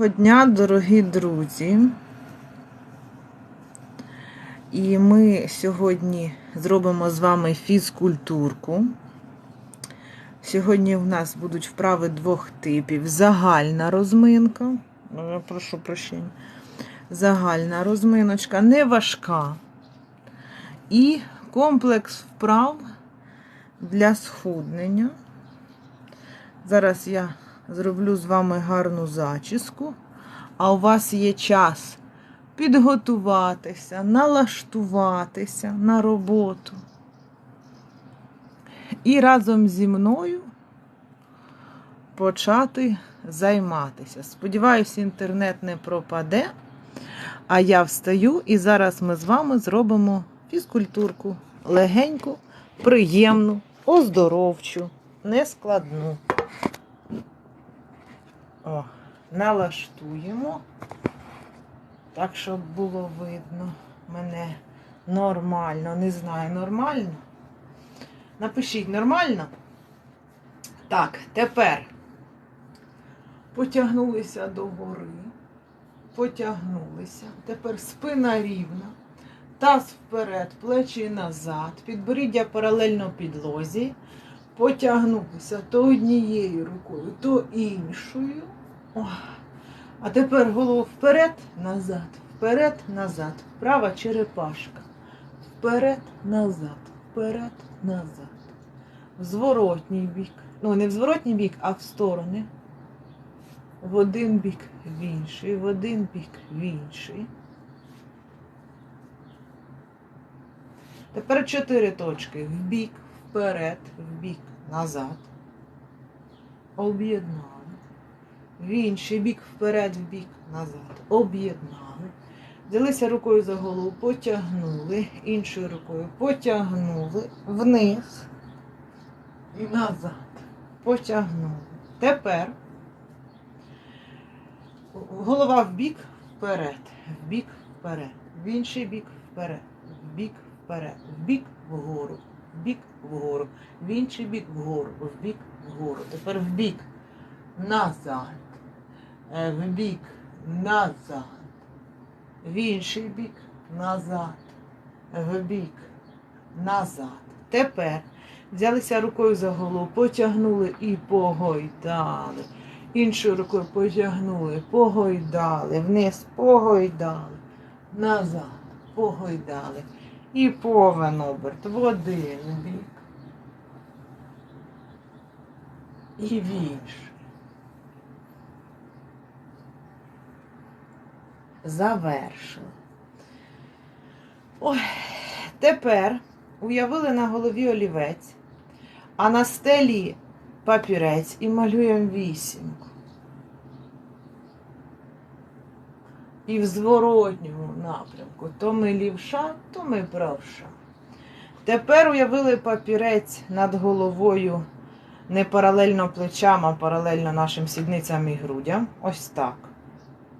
Доброго дня, дорогі друзі. І ми сьогодні зробимо з вами фізкультурку. Сьогодні в нас будуть вправи двох типів: загальна розминка. Ну, Прошу прощення. Загальна розминочка, не важка. І комплекс вправ для схуднення. Зараз я зроблю з вами гарну зачіску, а у вас є час підготуватися, налаштуватися на роботу. І разом зі мною почати займатися. Сподіваюсь, інтернет не пропаде. А я встаю і зараз ми з вами зробимо фізкультурку легеньку, приємну, оздоровчу, нескладну. О, налаштуємо, так, щоб було видно мене нормально. Не знаю, нормально? Напишіть нормально. Так, тепер потягнулися до гори, потягнулися. Тепер спина рівна, таз вперед, плечі назад, підборіддя паралельно підлозі. Потягнулися то однією рукою, то іншою. О. А тепер голову вперед, назад, вперед, назад. Права черепашка. Вперед, назад, вперед, назад. В зворотній бік. Ну, не в зворотній бік, а в сторони. В один бік, в інший, в один бік, в інший. Тепер чотири точки. В бік, вперед, в бік, назад. Об'єднали. В інший бік, вперед, в бік, назад. Об'єднали. Взялися рукою за голову, потягнули, іншою рукою потягнули. Вниз. І назад. Потягнули. Тепер голова в бік, вперед, в бік, вперед, в інший бік, вперед, в бік, вперед, в бік, вгору, в бік, вгору, в інший бік вгору, в бік, вгору. Тепер в бік. Назад, в бік назад, в інший бік назад, в бік назад. Тепер взялися рукою за голову, потягнули і погойдали. Іншою рукою потягнули, погойдали, вниз погойдали, назад погойдали. І повен оберт в один бік. І в інший. Завершили. Ой, тепер уявили на голові олівець, а на стелі папірець і малюємо вісімку. І в зворотньому напрямку. То ми лівша, то ми правша. Тепер уявили папірець над головою не паралельно плечам, а паралельно нашим сідницям і грудям. Ось так.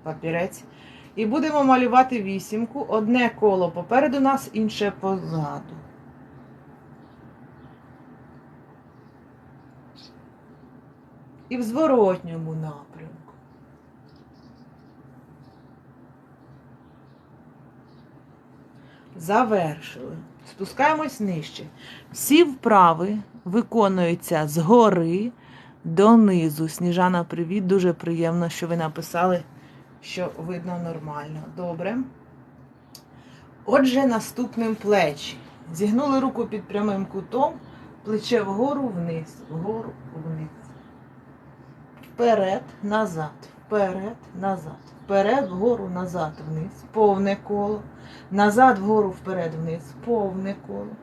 Папірець. І будемо малювати вісімку. Одне коло попереду нас, інше позаду. І в зворотньому напрямку. Завершили. Спускаємось нижче. Всі вправи виконуються згори донизу. Сніжана, привіт. Дуже приємно, що ви написали, що видно нормально. Добре. Отже, наступним плечі. Зігнули руку під прямим кутом, плече вгору, вниз, вгору, вниз. Вперед, назад, вперед, назад, вперед, вгору, назад, вниз, повне коло. Назад, вгору, вперед, вниз, повне коло.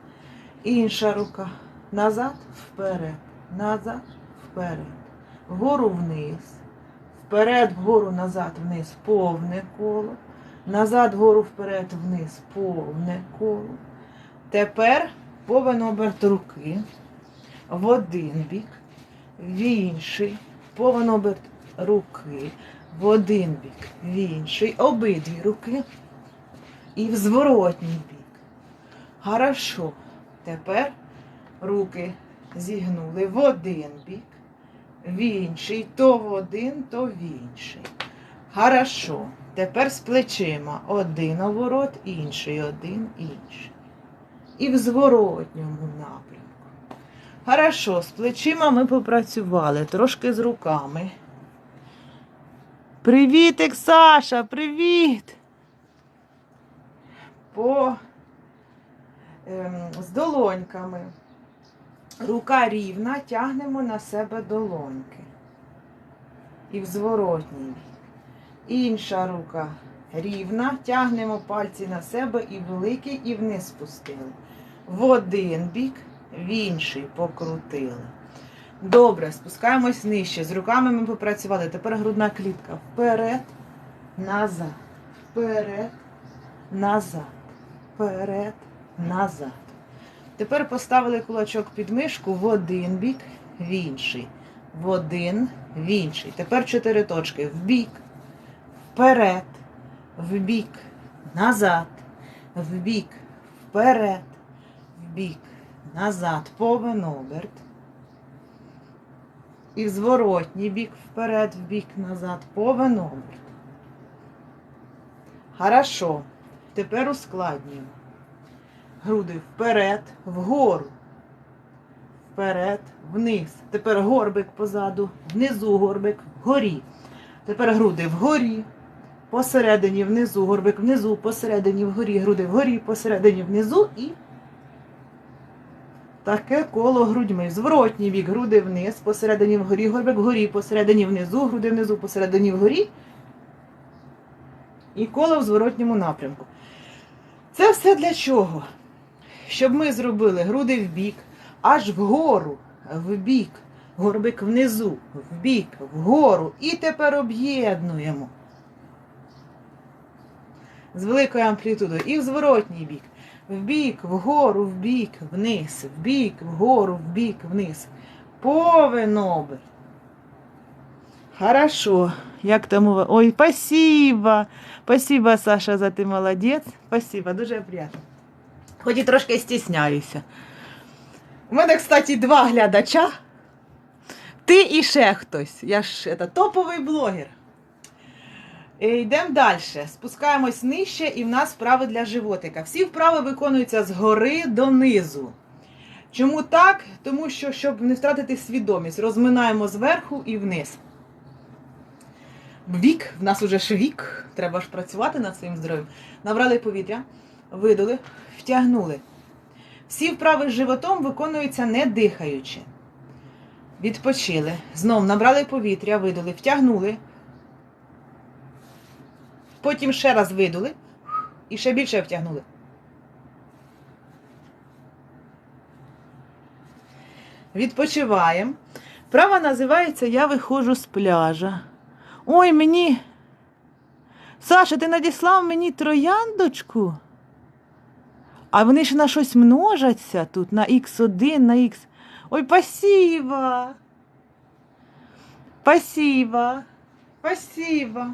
Інша рука. Назад, вперед, назад, вперед. Вгору вниз. Вперед, вгору, назад, вниз, повне коло. Назад, вгору, вперед, вниз, повне коло. Тепер повен оберт руки в один бік, в інший. Повен оберт руки в один бік, в інший. Обидві руки і в зворотній бік. Хорошо. Тепер руки зігнули в один бік, в інший, то в один, то в інший. Хорошо. Тепер з плечима один оборот, інший, один, інший. І в зворотньому напрямку. Хорошо, з плечима ми попрацювали, трошки з руками. Привітик, Саша, привіт! По ем, з долоньками. Рука рівна, тягнемо на себе долоньки. І в зворотній. Інша рука рівна, тягнемо пальці на себе і великий, і вниз спустили. В один бік, в інший покрутили. Добре, спускаємось нижче. З руками ми попрацювали. Тепер грудна клітка. Вперед, назад, вперед, назад, вперед, назад. Тепер поставили кулачок під мишку в один бік, в інший. В один, в інший. Тепер чотири точки. В бік, вперед, в бік, назад, в бік, вперед, в бік, назад, повен оберт. І в зворотній бік, вперед, в бік, назад, повен оберт. Хорошо. Тепер ускладнюємо. Груди вперед, вгору. Вперед, вниз. Тепер горбик позаду, внизу горбик, вгорі. Тепер груди вгорі, посередині внизу, горбик внизу, посередині вгорі, груди вгорі, посередині внизу і таке коло грудьми. Зворотній бік, груди вниз, посередині вгорі, горбик вгорі, посередині внизу, груди внизу, посередині вгорі. І коло в зворотньому напрямку. Це все для чого? Щоб ми зробили груди в бік, аж вгору, в бік, горбик внизу, в бік, вгору. І тепер об'єднуємо з великою амплітудою. І в зворотній бік. В бік, вгору, в бік, вниз, в бік, вгору, в бік, вниз. Повен оберт. Хорошо. Як там у вас? Ой, спасибо. Спасибо, Саша, за ти молодець. Спасибо, дуже приємно. Хоч і трошки стісняюся. У мене, кстати, два глядача. Ти і ще хтось. Я ж это, топовий блогер. Е, Йдемо далі. Спускаємось нижче, і в нас вправи для животика. Всі вправи виконуються згори донизу. Чому так? Тому що, щоб не втратити свідомість, розминаємо зверху і вниз. Вік, в нас уже ж вік, треба ж працювати над своїм здоров'ям. Набрали повітря, видали, втягнули. Всі вправи з животом виконуються не дихаючи. Відпочили. Знов набрали повітря, видали, втягнули. Потім ще раз видули і ще більше втягнули. Відпочиваємо. Вправа називається Я виходжу з пляжа. Ой, мені. Саша, ти надіслав мені трояндочку? А вони ж на щось множаться тут, на Х1, на Х. Ой, спасибо. Спасибо. Спасибо.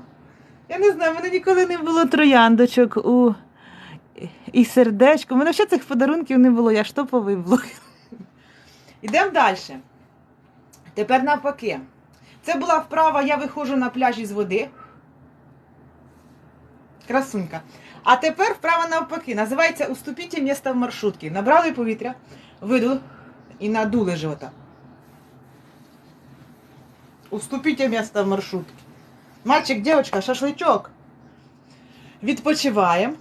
Я не знаю, в мене ніколи не було трояндочок у і сердечко. У мене ще цих подарунків не було, я ж топовий блогер. Ідемо далі. Тепер навпаки. Це була вправа, я виходжу на пляж із води. Красунька. А тепер вправа навпаки. Називається Уступіть місце в маршрутці. Набрали повітря, видули і надули живота. Уступіть місце в маршрутці. Мальчик, дівчинка, шашличок. Відпочиваємо.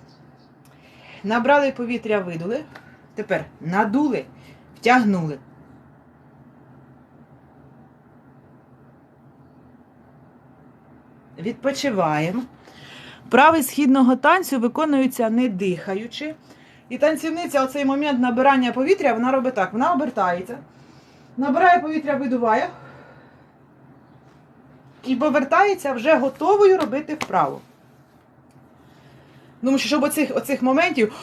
Набрали повітря, видули. Тепер надули, втягнули. Відпочиваємо. Вправи східного танцю виконуються не дихаючи. І танцівниця оцей момент набирання повітря, вона робить так: вона обертається, набирає повітря, видуває і повертається вже готовою робити вправу. Тому що, щоб оцих, оцих моментів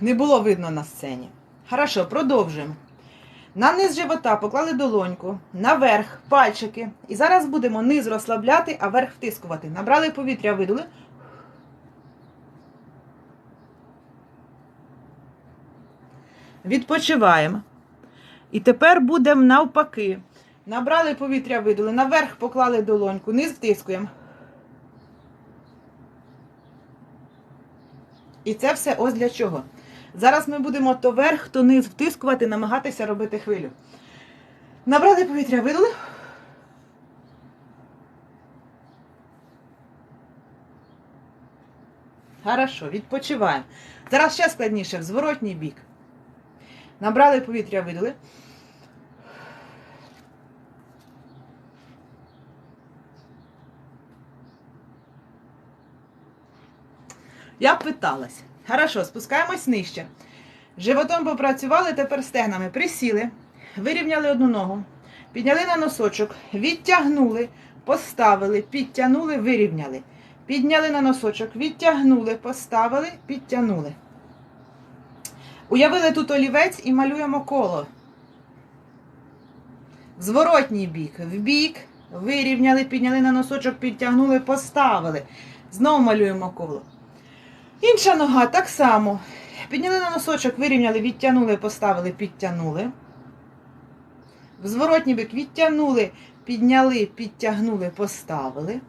не було видно на сцені. Хорошо, продовжуємо. На низ живота поклали долоньку, наверх пальчики. І зараз будемо низ розслабляти, а верх втискувати. Набрали повітря, видали. Відпочиваємо. І тепер будемо навпаки. Набрали повітря, видали, наверх поклали долоньку, низ втискуємо. І це все ось для чого. Зараз ми будемо то верх, то низ втискувати, намагатися робити хвилю. Набрали повітря, видали. Хорошо, відпочиваємо. Зараз ще складніше, в зворотній бік. Набрали повітря, видали. Я питалась. Хорошо, спускаємось нижче. Животом попрацювали, тепер стегнами. Присіли, вирівняли одну ногу, підняли на носочок, відтягнули, поставили, підтягнули, вирівняли. Підняли на носочок, відтягнули, поставили, підтягнули. Уявили тут олівець і малюємо коло. Зворотній бік, в бік, вирівняли, підняли на носочок, підтягнули, поставили. Знову малюємо коло. Інша нога так само. Підняли на носочок, вирівняли, відтягнули, поставили, підтягнули. В зворотній бік відтягнули, підняли, підтягнули, поставили.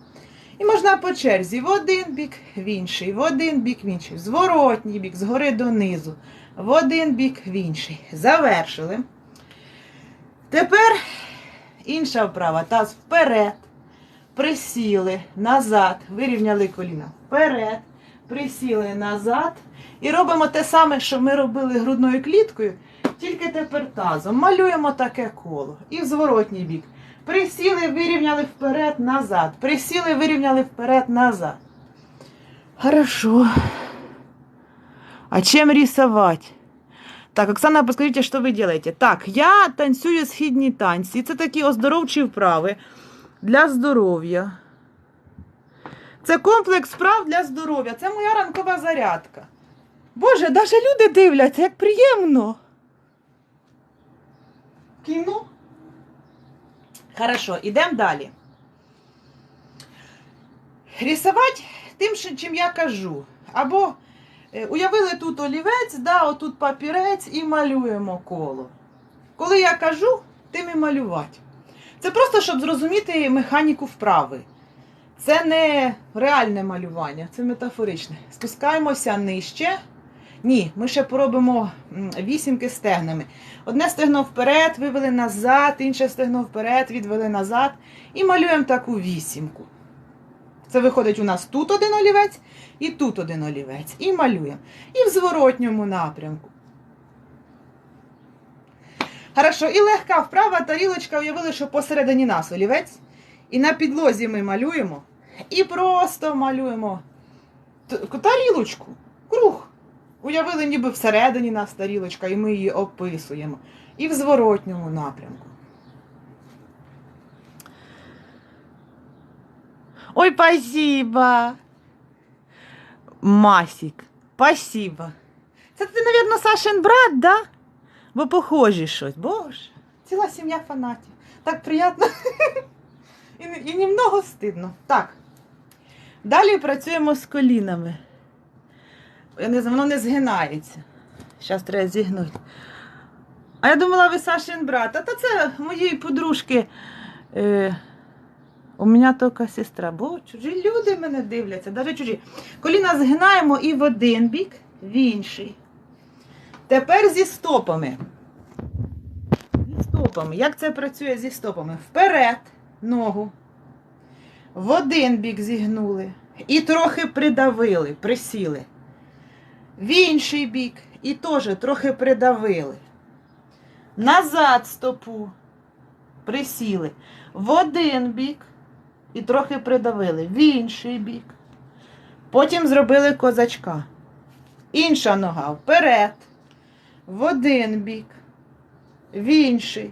І можна по черзі в один бік, в інший, в один бік, в інший, в зворотній бік, згори донизу, в один бік, в інший. Завершили. Тепер інша вправа. Таз вперед. Присіли назад, вирівняли коліна вперед, присіли назад. І робимо те саме, що ми робили грудною кліткою, тільки тепер тазом. Малюємо таке коло. І в зворотній бік. Присіли, вирівняли вперед, назад. Присіли, вирівняли вперед, назад. Хорошо. А чем рисовать? Так, Оксана, подскажите, что вы делаете? Так, я танцюю східні танці. Це такі оздоровчі вправи для здоров'я. Це комплекс вправ для здоров'я. Це моя ранкова зарядка. Боже, навіть люди дивляться, як приємно. Кіно. Хорошо, ідемо далі. Рисувати тим, чим я кажу. Або е, уявили тут олівець, да, отут папірець і малюємо коло. Коли я кажу, тим і малювати. Це просто, щоб зрозуміти механіку вправи. Це не реальне малювання, це метафоричне. Спускаємося нижче. Ні, ми ще поробимо вісімки стегнами. Одне стегно вперед, вивели назад, інше стегно вперед, відвели назад. І малюємо таку вісімку. Це виходить у нас тут один олівець і тут один олівець. І малюємо. І в зворотньому напрямку. Хорошо, і легка вправа тарілочка, уявили, що посередині нас олівець. І на підлозі ми малюємо. І просто малюємо тарілочку, круг. Уявили, ніби всередині нас тарілочка, і ми її описуємо. І в зворотньому напрямку. Ой, спасибо. Масік, спасибо. Це ти, мабуть, Сашин брат, да? Бо похожі щось. Боже, ціла сім'я фанатів. Так приємно. І, і немного стидно. Так. Далі працюємо з колінами. Я не знаю, воно не згинається. Зараз треба зігнути. А я думала, ви Сашин брат. А то це моєї подружки. Е, у мене тільки сестра. Бо чужі люди мене дивляться, навіть чужі. Коліна згинаємо і в один бік, в інший. Тепер зі стопами. Зі стопами. Як це працює зі стопами? Вперед ногу. В один бік зігнули. І трохи придавили, присіли. В інший бік. І теж трохи придавили. Назад стопу. Присіли. В один бік. І трохи придавили. В інший бік. Потім зробили козачка. Інша нога вперед. В один бік. В інший.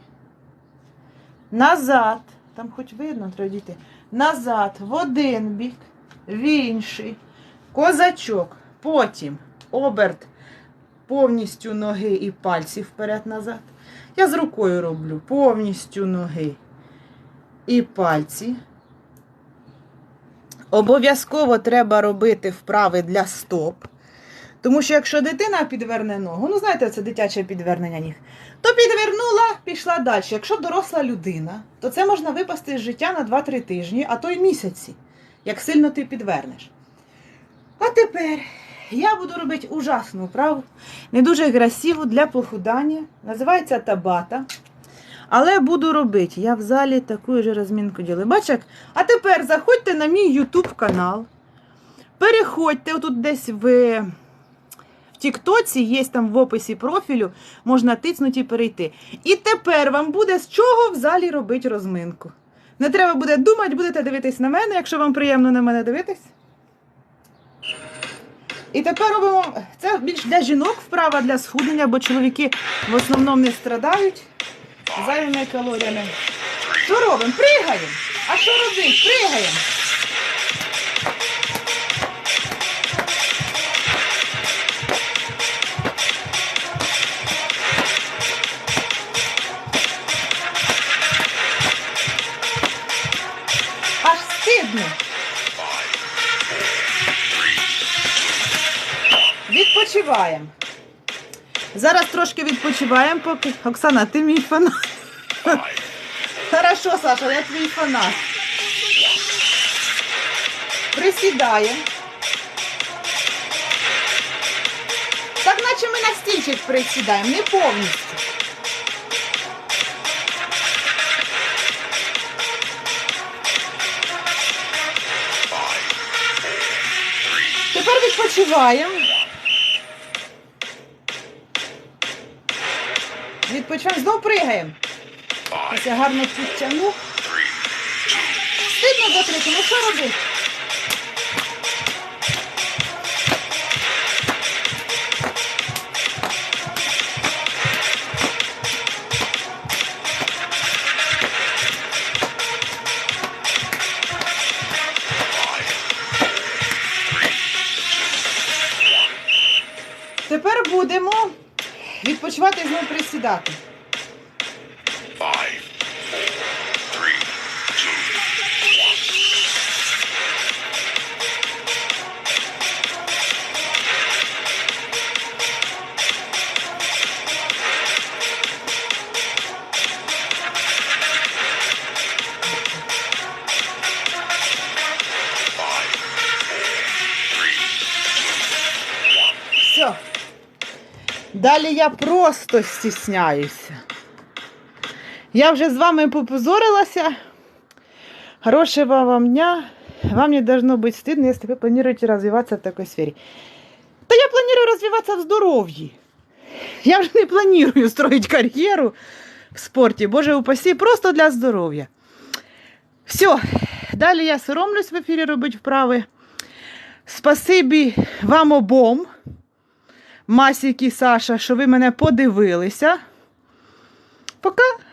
Назад. Там хоч видно, треба дійти. Назад, в один бік, в інший. Козачок. Потім оберт повністю ноги і пальці вперед-назад. Я з рукою роблю повністю ноги і пальці. Обов'язково треба робити вправи для стоп. Тому що якщо дитина підверне ногу, ну знаєте, це дитяче підвернення ніг, то підвернула, пішла далі. Якщо доросла людина, то це можна випасти з життя на 2-3 тижні, а то й місяці, як сильно ти підвернеш. А тепер я буду робити ужасну вправу, не дуже красиву для похудання. Називається табата. Але буду робити. Я в залі таку ж розмінку ділю. Бач. А тепер заходьте на мій YouTube канал. Переходьте отут десь в, в Тіктоці, є там в описі профілю, можна тиснути і перейти. І тепер вам буде з чого в залі робити розминку. Не треба буде думати, будете дивитись на мене, якщо вам приємно на мене дивитись. І тепер робимо це більш для жінок вправа для схуднення, бо чоловіки в основному не страдають зайвими калоріями. Що робимо? Пригаємо. А що робити? Пригаємо. Відпочиваємо. Зараз трошки відпочиваємо, поки. Оксана, ти мій фанат. Хорошо, Саша, я твій фанат. Присідаємо. Так наче ми на стільчик присідаємо, не повністю. Тепер відпочиваємо. Відпочиваємо, знов пригаємо. Ось я гарно підтягну. Стидно до третього, ну що робити? Відпочивати і знову присідати. Five, Далі я просто стісняюся. Я вже з вами попозорилася. Хорошего вам дня. Вам не должно быть стыдно, если вы планируете развиваться в такой сфере. Да я планирую развиваться в здоровье. Я вже не планирую строить карьеру в спорті. Боже упаси, просто для здоров'я. Все, далі я соромлюсь в ефірі робити вправи. Спасибі вам обом, Масік і Саша, що ви мене подивилися. Пока.